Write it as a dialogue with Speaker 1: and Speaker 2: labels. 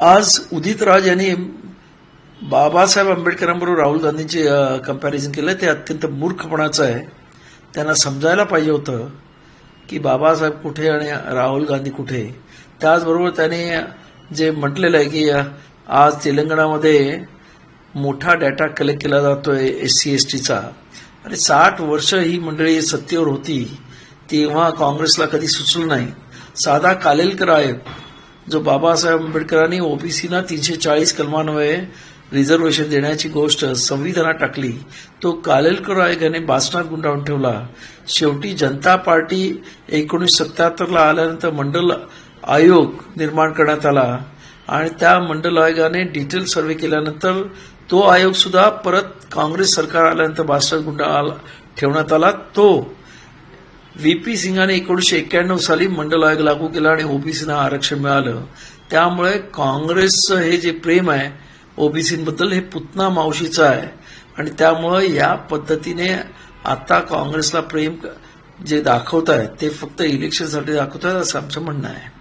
Speaker 1: आज उदित राज यांनी बाबासाहेब आंबेडकरांबरोबर राहुल गांधींचे कंपॅरिझन केलं. ते अत्यंत मूर्खपणाचं आहे. त्यांना समजायला पाहिजे होतं की बाबासाहेब कुठे आणि राहुल गांधी कुठे. त्याचबरोबर त्याने जे म्हटलेलं आहे की आज तेलंगणामध्ये मोठा डाटा कलेक्ट केला जातोय एस सी एस टीचा आणि साठ वर्ष ही मंडळी सत्तेवर होती तेव्हा काँग्रेसला कधी सुचलं नाही. साधा कालेलकर आहेत जो बाबासाहेब आंबेडकरांनी ओबीसीना तीनशे चाळीस कलमान्वये रिझर्वेशन देण्याची गोष्ट संविधानात टाकली तो कालेलकर आयोगाने बासनात गुंडाळून ठेवला. शेवटी जनता पार्टी एकोणीसशे सत्याहत्तरला आल्यानंतर मंडल आयोग निर्माण करण्यात आला आणि त्या मंडल आयोगाने डिटेल सर्वे केल्यानंतर तो आयोग सुद्धा परत काँग्रेस सरकार आल्यानंतर बासनात गुंडाळ ठेवण्यात आला. तो व्ही पी सिंगाने एकोणीशे एक्क्याण्णव साली मंडल आयोग लागू केला आणि ओबीसीना आरक्षण मिळालं. त्यामुळे काँग्रेसचं हे जे प्रेम आहे ओबीसीबद्दल हे पुतना मावशीचं आहे. आणि त्यामुळे या पद्धतीने आता काँग्रेसला प्रेम जे दाखवत आहेत ते फक्त इलेक्शनसाठी दाखवत आहेत असं आमचं म्हणणं आहे.